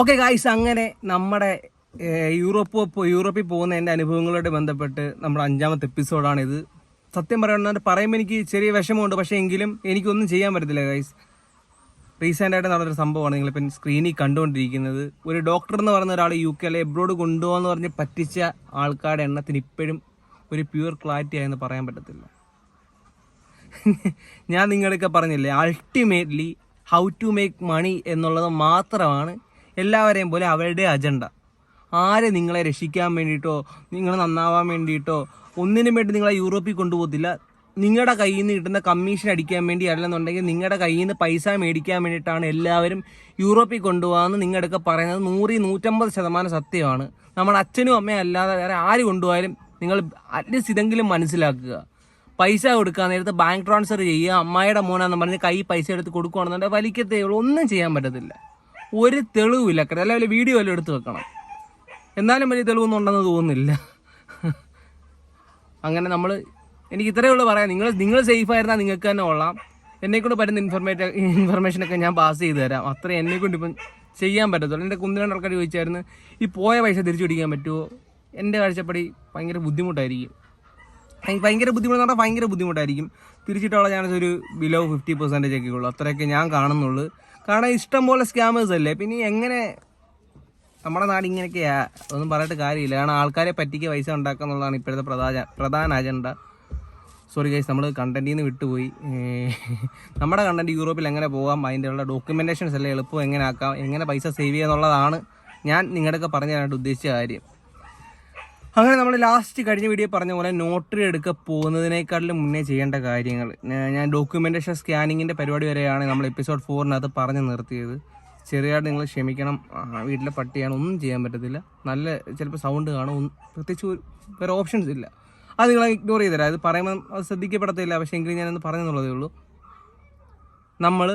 Okay guys അങ്ങനെ നമ്മുടെ Europe യൂറോപ്പിൽ പോകുന്ന എന്റെ അനുഭവങ്ങളോട് ബന്ധപ്പെട്ട് നമ്മുടെ അഞ്ചാമത്തെ എപ്പിസോഡാണിത് സത്യം പറയണമെന്ന് പറയുമ്പോൾ എനിക്ക് ചെറിയ വിഷമമുണ്ട്. പക്ഷേ എങ്കിലും എനിക്കൊന്നും ചെയ്യാൻ പറ്റത്തില്ല ഗൈസ് റീസെന്റായിട്ട് നടന്നൊരു സംഭവമാണ് നിങ്ങളിപ്പം സ്ക്രീനിൽ കണ്ടുകൊണ്ടിരിക്കുന്നത്. ഒരു ഡോക്ടർ എന്ന് പറയുന്ന ഒരാൾ യു കെയിലെ എബ്രോഡ് കൊണ്ടുപോകാന്ന് പറഞ്ഞ് പറ്റിച്ച ആൾക്കാരുടെ എണ്ണത്തിന് ഇപ്പോഴും ഒരു പ്യുവർ ക്ലാരിറ്റി ആയെന്ന് പറയാൻ പറ്റത്തില്ല. ഞാൻ നിങ്ങളൊക്കെ പറഞ്ഞില്ലേ ultimately how to make money എന്നുള്ളത് മാത്രമാണ് എല്ലാവരെയും പോലെ അവരുടെ അജണ്ട. ആരെ നിങ്ങളെ രക്ഷിക്കാൻ വേണ്ടിയിട്ടോ നിങ്ങൾ നന്നാവാൻ വേണ്ടിയിട്ടോ ഒന്നിനും വേണ്ടി നിങ്ങളെ യൂറോപ്പിൽ കൊണ്ടുപോകത്തില്ല. നിങ്ങളുടെ കയ്യിൽ നിന്ന് കിട്ടുന്ന കമ്മീഷൻ അടിക്കാൻ വേണ്ടി അല്ലെന്നുണ്ടെങ്കിൽ നിങ്ങളുടെ കയ്യിൽ നിന്ന് പൈസ മേടിക്കാൻ വേണ്ടിയിട്ടാണ് എല്ലാവരും യൂറോപ്പിൽ കൊണ്ടുപോകാമെന്ന് നിങ്ങളുടെയൊക്കെ പറയുന്നത് നൂറി നൂറ്റമ്പത് ശതമാനം സത്യമാണ്. നമ്മുടെ അച്ഛനും അമ്മയും അല്ലാതെ വേറെ ആര് കൊണ്ടുപോയാലും നിങ്ങൾ അറ്റ്ലീസ്റ്റ് ഇതെങ്കിലും മനസ്സിലാക്കുക. പൈസ കൊടുക്കാൻ നേരത്ത് ബാങ്ക് ട്രാൻസ്ഫർ ചെയ്യുക അമ്മായിയുടെ മോനാന്ന് പറഞ്ഞ് കൈ പൈസ എടുത്ത് കൊടുക്കുകയാണെന്നുണ്ടെങ്കിൽ വലിക്കത്തേ ഒന്നും ചെയ്യാൻ പറ്റത്തില്ല. ഒരു തെളിവില്ല. അല്ലെങ്കിൽ വീഡിയോ എല്ലാം എടുത്ത് വെക്കണം. എന്നാലും വലിയ തെളിവൊന്നും ഉണ്ടെന്ന് തോന്നുന്നില്ല. അങ്ങനെ നമ്മൾ എനിക്ക് ഇത്രയേ ഉള്ളൂ പറയാം നിങ്ങൾ നിങ്ങൾ സേഫ് ആയിരുന്നാൽ നിങ്ങൾക്ക് തന്നെ കൊള്ളാം. എന്നെക്കൊണ്ട് പറ്റുന്ന ഇൻഫർമേറ്റ ഇൻഫർമേഷനൊക്കെ ഞാൻ പാസ് ചെയ്ത് തരാം. അത്രയും എന്നെക്കൊണ്ട് ഇപ്പം ചെയ്യാൻ പറ്റത്തുള്ളൂ. എന്റെ കുന്തിരണ്ട് ആൾക്കാർ ചോദിച്ചായിരുന്നു ഈ പോയ പൈസ തിരിച്ചു പിടിക്കാൻ പറ്റുമോ എന്റെ കാഴ്ചപ്പടി ഭയങ്കര ബുദ്ധിമുട്ടായിരിക്കും. ഭയ- ഭയങ്കര ബുദ്ധിമുട്ട് പറഞ്ഞാൽ ഭയങ്കര ബുദ്ധിമുട്ടായിരിക്കും. തിരിച്ചിട്ടുള്ള ചാൻസ് ഒരു ബിലോ ഫിഫ്റ്റി പെർസെന്റേജ് ഒക്കെ ഉള്ളൂ. അത്രയൊക്കെ ഞാൻ കാണുന്നുള്ളൂ. കാരണം ഇഷ്ടം പോലെ സ്കാമേഴ്സ് അല്ലേ? പിന്നെ എങ്ങനെ നമ്മുടെ നാട് ഇങ്ങനെയൊക്കെയാ ഒന്നും പറഞ്ഞിട്ട് കാര്യമില്ല. കാരണം ആൾക്കാരെ പറ്റിക്ക് പൈസ ഉണ്ടാക്കുക എന്നുള്ളതാണ് ഇപ്പോഴത്തെ പ്രധാന പ്രധാന അജണ്ട സോറി ഗൈസ് നമ്മൾ കണ്ടന്റിൽ നിന്ന് വിട്ടുപോയി. നമ്മുടെ കണ്ടന്റ് യൂറോപ്പിൽ എങ്ങനെ പോകാം? അതിന്റെ ഉള്ള ഡോക്യുമെന്റേഷൻസ് എല്ലാം എളുപ്പം എങ്ങനെ ആക്കാം? എങ്ങനെ പൈസ സേവ് ചെയ്യുക എന്നുള്ളതാണ് ഞാൻ നിങ്ങളുടെയൊക്കെ പറഞ്ഞു തരാനായിട്ട് ഉദ്ദേശിച്ച കാര്യം. അങ്ങനെ നമ്മൾ ലാസ്റ്റ് കഴിഞ്ഞ വീഡിയോ പറഞ്ഞ പോലെ നോട്ടറി എടുക്കാൻ പോകുന്നതിനേക്കാളും മുന്നേ ചെയ്യേണ്ട കാര്യങ്ങൾ. ഞാൻ ഡോക്യുമെന്റേഷൻ സ്കാനിങ്ങിന്റെ പരിപാടി വരെയാണ് നമ്മൾ എപ്പിസോഡ് ഫോറിനകത്ത് പറഞ്ഞു നിർത്തിയത്. ചെറിയതായിട്ട് നിങ്ങൾ ക്ഷമിക്കണം. വീട്ടിലെ പട്ടിയാണ് ഒന്നും ചെയ്യാൻ പറ്റത്തില്ല. നല്ല ചിലപ്പോൾ സൗണ്ട് കാണും. പ്രത്യേകിച്ച് വേറെ ഓപ്ഷൻസ് ഇല്ല. അത് നിങ്ങൾ ഇഗ്നോർ ചെയ്തരാം അത് പറയുമ്പോൾ അത് ശ്രദ്ധിക്കപ്പെടത്തില്ല. പക്ഷേ എങ്കിലും ഞാനൊന്ന് പറഞ്ഞെന്നുള്ളതേ ഉള്ളൂ. നമ്മൾ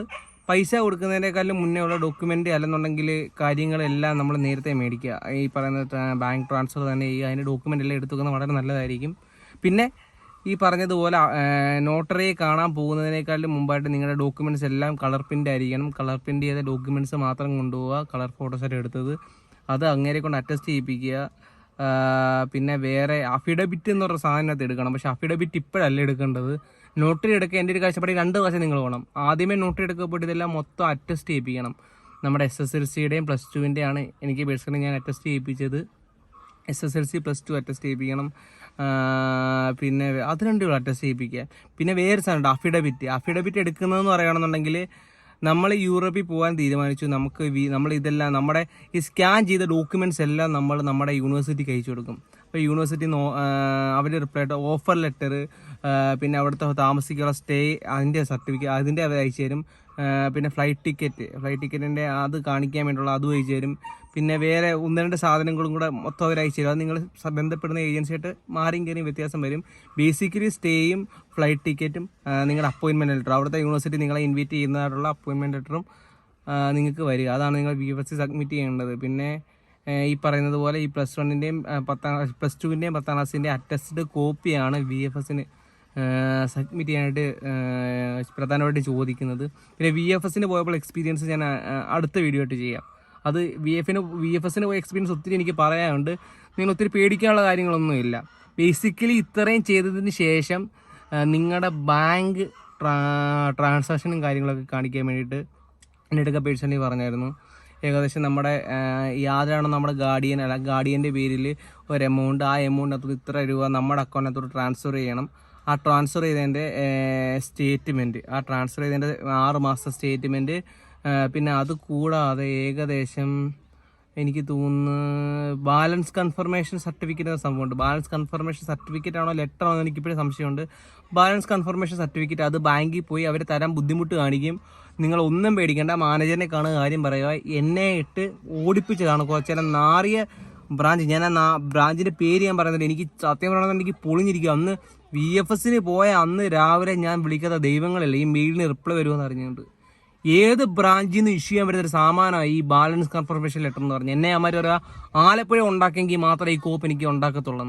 പൈസ കൊടുക്കുന്നതിനേക്കാളും മുന്നേ ഉള്ള ഡോക്യുമെന്റ് അല്ലെന്നുണ്ടെങ്കിൽ കാര്യങ്ങളെല്ലാം നമ്മൾ നേരത്തെ മേടിക്കുക. ഈ പറയുന്ന ബാങ്ക് ട്രാൻസ്ഫർ തന്നെ ഈ അതിന്റെ ഡോക്യുമെന്റ് എല്ലാം എടുത്തു വെക്കുന്നത് വളരെ നല്ലതായിരിക്കും. പിന്നെ ഈ പറഞ്ഞതുപോലെ നോട്ടറിയെ കാണാൻ പോകുന്നതിനേക്കാളും മുമ്പായിട്ട് നിങ്ങളുടെ ഡോക്യുമെന്റ്സ് എല്ലാം കളർ പ്രിന്റ് ആയിരിക്കണം. കളർ പ്രിന്റ് ചെയ്ത ഡോക്യുമെന്റ്സ് മാത്രം കൊണ്ടുപോവുക. കളർ ഫോട്ടോസ് എടുത്തത് അത് അങ്ങേരെ കൊണ്ട് അറ്റസ്റ്റ് ചെയ്യിപ്പിക്കുക. പിന്നെ വേറെ അഫിഡബിറ്റ് എന്ന് പറഞ്ഞ സാധനത്ത് എടുക്കണം. പക്ഷെ അഫിഡബിറ്റ് ഇപ്പോഴല്ല എടുക്കേണ്ടത്. നോട്ടറി എടുക്കുക എന്റെ ഒരു കാഴ്ചപ്പാടി രണ്ട് പ്രാവശ്യം നിങ്ങൾ വേണം ആദ്യമേ നോട്ടറി എടുക്കപ്പെട്ട് ഇതെല്ലാം മൊത്തം അറ്റസ്റ്റ് ചെയ്യിപ്പിക്കണം. നമ്മുടെ എസ് എസ് എൽ സിയുടെയും പ്ലസ് ടുവിന്റെയാണ് എനിക്ക് പേഴ്സണലി ഞാൻ attest ചെയ്യിപ്പിച്ചത്. S S L C plus two attest ചെയ്യിപ്പിക്കണം. പിന്നെ അത് രണ്ടും അറ്റസ്റ്റ് ചെയ്യിപ്പിക്കുക. പിന്നെ വേറെ സാധനമുണ്ട് അഫിഡവിറ്റ് അഫിഡവിറ്റ് എടുക്കുന്നതെന്ന് പറയുകയാണെന്നുണ്ടെങ്കിൽ നമ്മൾ യൂറോപ്പിൽ പോകാൻ തീരുമാനിച്ചു. നമുക്ക് നമ്മൾ ഇതെല്ലാം നമ്മുടെ ഈ സ്കാൻ ചെയ്ത ഡോക്യുമെന്റ്സ് എല്ലാം നമ്മൾ നമ്മുടെ യൂണിവേഴ്സിറ്റിക്ക് അയച്ചു കൊടുക്കും. അപ്പോൾ യൂണിവേഴ്സിറ്റി അവർ റിപ്ലൈ ആയിട്ട് ഓഫർ ലെറ്റർ പിന്നെ അവിടുത്തെ താമസിക്കാനുള്ള സ്റ്റേ അതിന്റെ സർട്ടിഫിക്കറ്റ് അതിന്റെ അവർ അയച്ചു തരും. പിന്നെ ഫ്ലൈറ്റ് ടിക്കറ്റ് ഫ്ലൈറ്റ് ടിക്കറ്റിന്റെ അത് കാണിക്കാൻ വേണ്ടിയുള്ള അതും അയച്ചു തരും. പിന്നെ വേറെ ഒന്ന് രണ്ട് സാധനങ്ങളും കൂടെ മൊത്തം അവർ അയച്ചു തരും. അത് നിങ്ങൾ ബന്ധപ്പെടുന്ന ഏജൻസിയായിട്ട് മാറിയും കയറിയും വ്യത്യാസം വരും. ബേസിക്കലി സ്റ്റേയും ഫ്ലൈറ്റ് ടിക്കറ്റും നിങ്ങളുടെ അപ്പോയിൻമെന്റ് ലെറ്റർ അവിടുത്തെ യൂണിവേഴ്സിറ്റി നിങ്ങളെ ഇൻവൈറ്റ് ചെയ്യുന്നതായിട്ടുള്ള അപ്പോയിൻമെന്റ് ലെറ്ററും നിങ്ങൾക്ക് വരിക. അതാണ് നിങ്ങൾ വി എഫ് സബ്മിറ്റ് ചെയ്യേണ്ടത്. പിന്നെ ഈ പറയുന്നത് പോലെ ഈ പ്ലസ് വണ്ണിന്റെയും പത്താം പ്ലസ് ടുവിന്റെയും പത്താം ക്ലാസ്സിന്റെയും അറ്റസ്റ്റഡ് കോപ്പിയാണ് വി എഫ് എസിന് സബ്മിറ്റ് ചെയ്യാനായിട്ട് പ്രധാനമായിട്ട് ചോദിക്കുന്നത്. പിന്നെ വി എഫ് എസിന് പോയപ്പോൾ എക്സ്പീരിയൻസ് ഞാൻ അടുത്ത വീഡിയോ ആയിട്ട് ചെയ്യാം. അത് വി എഫിന് വി എഫ് എസിന് പോയ എക്സ്പീരിയൻസ് ഒത്തിരി എനിക്ക് പറയാനുണ്ട്. നിങ്ങൾ ഒത്തിരി പേടിക്കാനുള്ള കാര്യങ്ങളൊന്നുമില്ല ബേസിക്കലി ഇത്രയും ചെയ്തതിന് ശേഷം നിങ്ങളുടെ ബാങ്ക് ട്രാ ട്രാൻസാക്ഷനും കാര്യങ്ങളൊക്കെ കാണിക്കാൻ വേണ്ടിയിട്ട് എന്റെ അടുക്ക പേഴ്സണലി പറഞ്ഞായിരുന്നു. ഏകദേശം നമ്മുടെ യാതൊരാണ് നമ്മുടെ ഗാർഡിയൻ അല്ല ഗാർഡിയന്റെ പേരിൽ ഒരു എമൗണ്ട് ആ എമൗണ്ടിനകത്ത് ഇത്ര രൂപ നമ്മുടെ അക്കൗണ്ടിനകത്തോട്ട് ട്രാൻസ്ഫർ ചെയ്യണം. ആ ട്രാൻസ്ഫർ ചെയ്തതിന്റെ സ്റ്റേറ്റ്മെന്റ് ആ ട്രാൻസ്ഫർ ചെയ്തതിന്റെ ആറ് മാസത്തെ സ്റ്റേറ്റ്മെന്റ് പിന്നെ അത് കൂടാതെ ഏകദേശം എനിക്ക് തോന്നുന്നു ബാലൻസ് കൺഫർമേഷൻ സർട്ടിഫിക്കറ്റ് എന്ന സംഭവമുണ്ട്. ബാലൻസ് കൺഫർമേഷൻ സർട്ടിഫിക്കറ്റ് ആണോ ലെറ്റർ ആണോ എന്ന് എനിക്കിപ്പോഴും സംശയമുണ്ട്. ബാലൻസ് കൺഫർമേഷൻ സർട്ടിഫിക്കറ്റ് അത് ബാങ്കിൽ പോയി അവരെ തരാൻ ബുദ്ധിമുട്ട് കാണിക്കും. നിങ്ങൾ ഒന്നും പേടിക്കേണ്ട മാനേജറിനെ കാണുക കാര്യം പറയുക. എന്നെ ഇട്ട് ഓടിപ്പിച്ചതാണ് കുറച്ചേരം നാറിയ ബ്രാഞ്ച് ഞാൻ ആ ബ്രാഞ്ചിന്റെ പേര് ഞാൻ പറയുന്നത് എനിക്ക് സത്യം പറയണമെന്ന് എനിക്ക് പൊളിഞ്ഞിരിക്കും. അന്ന് വി എഫ് എസിന് പോയ അന്ന് രാവിലെ ഞാൻ വിളിക്കാത്ത ദൈവങ്ങളല്ലേ ഈ മെയിലിന് റിപ്ലൈ വരുമെന്ന് അറിഞ്ഞുകൊണ്ട്. ഏത് ബ്രാഞ്ചിൽ നിന്ന് ഇഷ്യൂ ചെയ്യാൻ പറ്റുന്ന ഒരു സാമാനമാണ് ഈ ബാലൻസ് കൺഫർമേഷൻ ലെറ്റർ എന്ന് പറഞ്ഞു. എന്നെ അമ്മ ഒരു ആലപ്പുഴ ഉണ്ടാക്കിയെങ്കിൽ മാത്രമേ ഈ കോപ്പ് എനിക്ക് ഉണ്ടാക്കത്തുള്ളൂ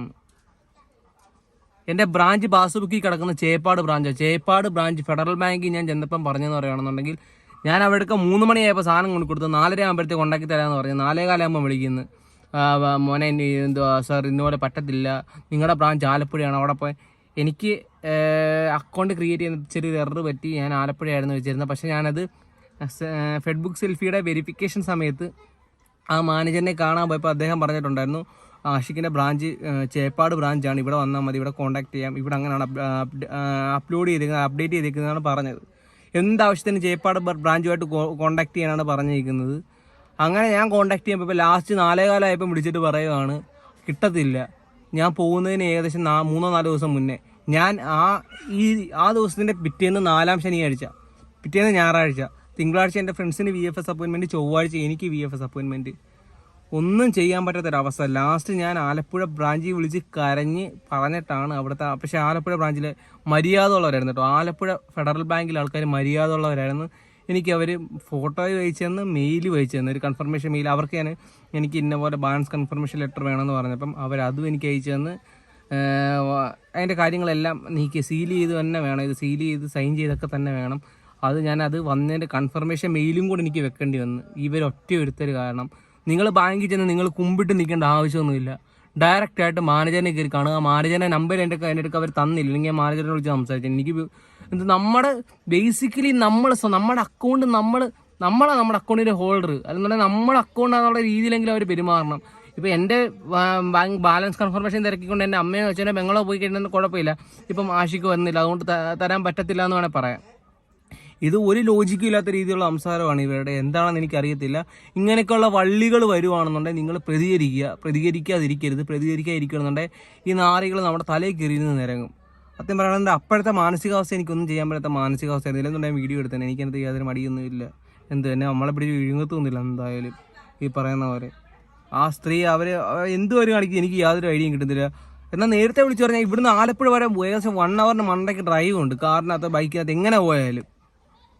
എന്റെ ബ്രാഞ്ച് പാസ്ബുക്കിൽ കിടക്കുന്ന Cheppad branch. Cheppad branch federal ബാങ്കിൽ ഞാൻ ചെന്നപ്പം പറഞ്ഞെന്ന് പറയുകയാണെന്നുണ്ടെങ്കിൽ ഞാൻ അവിടേക്ക് മൂന്ന് മണിയായപ്പോൾ സാധനം കൊണ്ട് കൊടുത്തു നാലര ആകുമ്പോഴത്തേക്ക് ഉണ്ടാക്കി തരാമെന്ന് പറഞ്ഞു നാലേ കാലാകുമ്പോൾ വിളിക്കുന്നു മോനെ എന്തുവാ? സാർ ഇന്നുപോലെ പറ്റത്തില്ല. നിങ്ങളുടെ ബ്രാഞ്ച് ആലപ്പുഴയാണ്. അവിടെ പോയി എനിക്ക് അക്കൗണ്ട് ക്രിയേറ്റ് ചെയ്യുന്ന ചെറിയൊരു എറർ പറ്റി. ഞാൻ ആലപ്പുഴയായിരുന്നു വെച്ചിരുന്നത് പക്ഷേ ഞാനത് ഫെഡ്ബുക്ക് സെൽഫിയുടെ വെരിഫിക്കേഷൻ സമയത്ത് ആ മാനേജറിനെ കാണാൻ പോയപ്പോൾ അദ്ദേഹം പറഞ്ഞിട്ടുണ്ടായിരുന്നു ആഷിക്കിന്റെ ബ്രാഞ്ച് ചേപ്പാട് ബ്രാഞ്ചാണ് ഇവിടെ വന്നാൽ മതി. ഇവിടെ കോൺടാക്ട് ചെയ്യാം. ഇവിടെ അങ്ങനെയാണ് അപ്ലോഡ് ചെയ്തേക്കുന്നത് അപ്ഡേറ്റ് ചെയ്തേക്കുന്നതാണ് പറഞ്ഞത്. എന്താവശ്യത്തിന് ചേപ്പാട് ബ്രാഞ്ചുമായിട്ട് കോൺടാക്ട് ചെയ്യാനാണ് പറഞ്ഞിരിക്കുന്നത്. അങ്ങനെ ഞാൻ കോൺടാക്ട് ചെയ്യുമ്പോൾ ഇപ്പോൾ ലാസ്റ്റ് നാലേകാലമായപ്പം വിളിച്ചിട്ട് പറയുവാണ് കിട്ടത്തില്ല. ഞാൻ പോകുന്നതിന് ഏകദേശം നാ മൂന്നോ നാലോ ദിവസം മുന്നേ. ഞാൻ ആ ഈ ആ ദിവസത്തിന്റെ പിറ്റേന്ന് നാലാം ശനിയാഴ്ച പിറ്റേന്ന് ഞായറാഴ്ച തിങ്കളാഴ്ച എന്റെ ഫ്രണ്ട്സിന് വി എഫ് എസ് അപ്പോയിൻമെന്റ് ചൊവ്വാഴ്ച എനിക്ക് വി എഫ് എസ് അപ്പോയിൻമെന്റ് ഒന്നും ചെയ്യാൻ പറ്റാത്തൊരവസ്ഥ. ലാസ്റ്റ് ഞാൻ ആലപ്പുഴ ബ്രാഞ്ചിൽ വിളിച്ച് കരഞ്ഞ് പറഞ്ഞിട്ടാണ് അവിടുത്തെ പക്ഷേ ആലപ്പുഴ ബ്രാഞ്ചിൽ മര്യാദ ഉള്ളവരായിരുന്നു കേട്ടോ ആലപ്പുഴ ഫെഡറൽ ബാങ്കിലെ ആൾക്കാർ മര്യാദ ഉള്ളവരായിരുന്നു. എനിക്ക് അവർ ഫോട്ടോ അയച്ചു തന്ന് മെയിൽ അയച്ചു തന്നു ഒരു കൺഫർമേഷൻ മെയിൽ അവർക്ക് ഞാൻ എനിക്ക് ഇന്ന പോലെ ബാലൻസ് കൺഫർമേഷൻ ലെറ്റർ വേണമെന്ന് പറഞ്ഞപ്പം അവരതും എനിക്ക് അയച്ചു തന്ന് അതിന്റെ കാര്യങ്ങളെല്ലാം നീക്കി സീൽ ചെയ്ത് തന്നെ വേണം. ഇത് സീൽ ചെയ്ത് സൈൻ ചെയ്തൊക്കെ തന്നെ വേണം. അത് ഞാൻ അത് വന്നതിന്റെ കൺഫർമേഷൻ മെയിലും കൂടെ എനിക്ക് വെക്കേണ്ടി വന്നു. ഇവർ ഒറ്റ ഒരുത്തർ കാരണം. നിങ്ങൾ ബാങ്കിൽ ചെന്ന് നിങ്ങൾ കുമ്പിട്ട് നിൽക്കേണ്ട ആവശ്യമൊന്നുമില്ല. ഡയറക്റ്റായിട്ട് മാനേജറിനെ കയറി കാണുക. മാനേജറിന്റെ നമ്പർ എന്റെ എന്റെ അടുക്ക് അവർ തന്നില്ല. അല്ലെങ്കിൽ മാനേജറിനെ വിളിച്ച് സംസാരിച്ചു എനിക്ക് എന്ത് നമ്മുടെ ബേസിക്കലി നമ്മൾ നമ്മുടെ അക്കൗണ്ട് നമ്മൾ നമ്മളാണ് നമ്മുടെ അക്കൗണ്ടിന്റെ ഹോൾഡർ അല്ലെന്നുണ്ടെങ്കിൽ നമ്മുടെ അക്കൗണ്ടാണെന്നുള്ള രീതിയിലെങ്കിലും അവർ പെരുമാറണം. ഇപ്പോൾ എന്റെ ബാങ്ക് ബാലൻസ് കൺഫർമേഷൻ തിരക്കിക്കൊണ്ട് എന്റെ അമ്മയോ അച്ഛനോ ബംഗളോ പോയി കഴിഞ്ഞാൽ കുഴപ്പമില്ല. ഇപ്പം ആഷിക്ക് വന്നില്ല. അതുകൊണ്ട് തരാൻ പറ്റത്തില്ല എന്ന് വേണേൽ പറയാം. ഇത് ഒരു ലോജിക്കും ഇല്ലാത്ത രീതിയിലുള്ള സംസാരമാണ് ഇവരുടെ. എന്താണെന്ന് എനിക്കറിയത്തില്ല. ഇങ്ങനെയൊക്കെയുള്ള വള്ളികൾ വരുവാണെന്നുണ്ടെങ്കിൽ നിങ്ങൾ പ്രതികരിക്കുക. പ്രതികരിക്കാതിരിക്കരുത്. പ്രതികരിക്കാതിരിക്കണമെന്നുണ്ടെങ്കിൽ ഈ നാറികൾ നമ്മുടെ തലയിൽ കയറിയിരുന്ന് നിരങ്ങും. സത്യം പറയുന്നത് അപ്പോഴത്തെ മാനസികാവസ്ഥ എനിക്കൊന്നും ചെയ്യാൻ പറ്റാത്ത മാനസികാവസ്ഥ. ഇതിലെന്നുണ്ടെങ്കിൽ വീഡിയോ എടുത്തന്നെ. എനിക്കതിനകത്ത് യാതൊരു മടിയൊന്നും ഇല്ല. എന്ത് തന്നെ നമ്മളെ പിടിച്ച് വിഴുങ്ങത്തൊന്നുമില്ല എന്തായാലും ഈ പറയുന്ന പോലെ ആ സ്ത്രീ അവർ എന്തുവരും കാണിക്കും? എനിക്ക് യാതൊരു ഐഡിയയും കിട്ടുന്നില്ല. എന്നാൽ നേരത്തെ വിളിച്ചു പറഞ്ഞാൽ ഇവിടുന്ന് ആലപ്പുഴ വരെ ഏകദേശം വൺ അവറിന് മണ്ടയ്ക്ക് ഡ്രൈവ് ഉണ്ട്. കാറിനകത്ത് ബൈക്കിനകത്ത് എങ്ങനെ പോയാലും.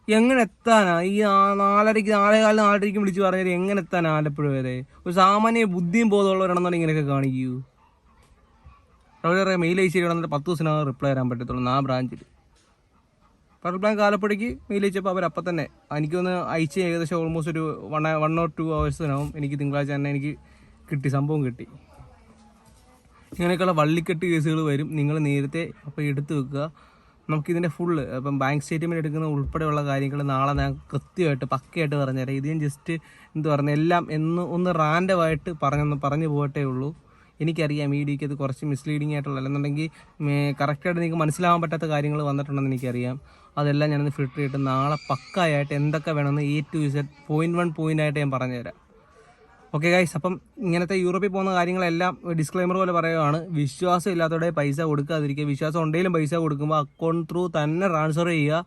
എങ്ങനെ എത്താനാ? ഈ നാലരയ്ക്ക് നാലരയ്ക്ക് നാലേകാലം നാലരയ്ക്ക് വിളിച്ച് പറഞ്ഞാൽ എങ്ങനെ എത്താനാ ആലപ്പുഴ വരെ? ഒരു സാമാന്യ ബുദ്ധിയും ബോധമുള്ളവരാണെന്നുണ്ടെങ്കിൽ ഇങ്ങനെയൊക്കെ കാണിക്കൂ. അവിടെ മെയിൽ അയച്ചു തരണമെന്നിട്ട് പത്ത് ദിവസത്തിനകം റിപ്ലൈ തരാൻ പറ്റത്തുള്ളൂ ആ ബ്രാഞ്ചിൽ ഫെഡറൽ ബാങ്ക് ആലപ്പുഴയ്ക്ക് മെയിൽ അയച്ചപ്പോൾ അവർ അപ്പം തന്നെ. എനിക്കൊന്ന് അയച്ച് ഏകദേശം ഓൾമോസ്റ്റ് ഒരു വൺ വൺ ഓർ ടു അവേഴ്സിനാവും എനിക്ക് തിങ്കളാഴ്ച തന്നെ എനിക്ക് കിട്ടി സംഭവം കിട്ടി. ഇങ്ങനെയൊക്കെയുള്ള വള്ളിക്കെട്ട് കേസുകൾ വരും. നിങ്ങൾ നേരത്തെ അപ്പോൾ എടുത്തു വെക്കുക. നമുക്കിതിന്റെ ഫുള്ള് ഇപ്പം ബാങ്ക് സ്റ്റേറ്റ്മെന്റ് എടുക്കുന്ന ഉൾപ്പെടെയുള്ള കാര്യങ്ങൾ നാളെ ഞാൻ കൃത്യമായിട്ട് പക്കയായിട്ട് പറഞ്ഞുതരാം. ഇത് ഞാൻ ജസ്റ്റ് എന്ത് പറഞ്ഞ എല്ലാം എന്ന് ഒന്ന് റാൻഡമായിട്ട് പറഞ്ഞൊന്ന് പറഞ്ഞു പോകട്ടേ ഉള്ളൂ. എനിക്കറിയാം ഈ ഡിക്ക് അത് കുറച്ച് മിസ്ലീഡിങ് ആയിട്ടുള്ള അല്ലെന്നുണ്ടെങ്കിൽ കറക്റ്റായിട്ട് നിങ്ങൾക്ക് മനസ്സിലാവാൻ പറ്റാത്ത കാര്യങ്ങൾ വന്നിട്ടുണ്ടെന്ന് എനിക്കറിയാം. അതെല്ലാം ഞാനൊന്ന് ഫിൽട്ടർ ചെയ്തിട്ട് നാളെ പക്കായിട്ട് എന്തൊക്കെ വേണമെന്ന് A to Z point one point ആയിട്ട് ഞാൻ പറഞ്ഞുതരാം. ഓക്കെ ഗൈസ് അപ്പം ഇങ്ങനത്തെ യൂറോപ്പിൽ പോകുന്ന കാര്യങ്ങളെല്ലാം ഡിസ്ക്ലൈമർ പോലെ പറയുകയാണ് വിശ്വാസം ഇല്ലാത്തവിടെ പൈസ കൊടുക്കാതിരിക്കുക. വിശ്വാസം ഉണ്ടെങ്കിലും പൈസ കൊടുക്കുമ്പോൾ അക്കൗണ്ട് ത്രൂ തന്നെ ട്രാൻസ്ഫർ ചെയ്യുക.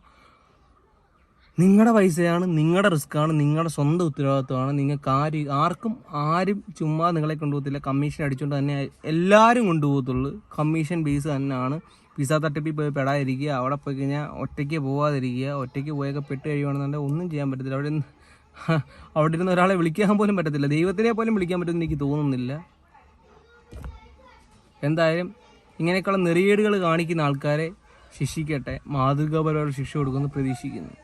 നിങ്ങളുടെ പൈസയാണ് നിങ്ങളുടെ റിസ്ക്കാണ് നിങ്ങളുടെ സ്വന്തം ഉത്തരവാദിത്വമാണ്. നിങ്ങൾക്ക് ആര് ആർക്കും ആരും ചുമ്മാ നിങ്ങളെ കൊണ്ടുപോകത്തില്ല. കമ്മീഷൻ അടിച്ചുകൊണ്ട് തന്നെ എല്ലാവരും കൊണ്ടുപോകത്തുള്ളൂ. കമ്മീഷൻ ബേസ് തന്നെയാണ് പിസ തട്ടിപ്പിൽ പോയി പെടാതിരിക്കുക. അവിടെ പോയി കഴിഞ്ഞാൽ ഒറ്റയ്ക്ക് പോകാതിരിക്കുക ഒറ്റയ്ക്ക് പോയൊക്കെ പെട്ട് കഴിയുകയാണെന്നുണ്ടെങ്കിൽ ഒന്നും ചെയ്യാൻ പറ്റത്തില്ല. അവിടെ അവിടെ ഇരുന്ന് ഒരാളെ വിളിക്കാൻ പോലും പറ്റത്തില്ല. ദൈവത്തിനെ പോലും വിളിക്കാൻ പറ്റുമെന്ന് എനിക്ക് തോന്നുന്നില്ല. എന്തായാലും ഇങ്ങനെയൊക്കെയുള്ള നെറിയേടുകൾ കാണിക്കുന്ന ആൾക്കാരെ ശിക്ഷിക്കട്ടെ. മാതൃകാപരമായ ശിക്ഷ കൊടുക്കുമെന്ന് പ്രതീക്ഷിക്കുന്നു.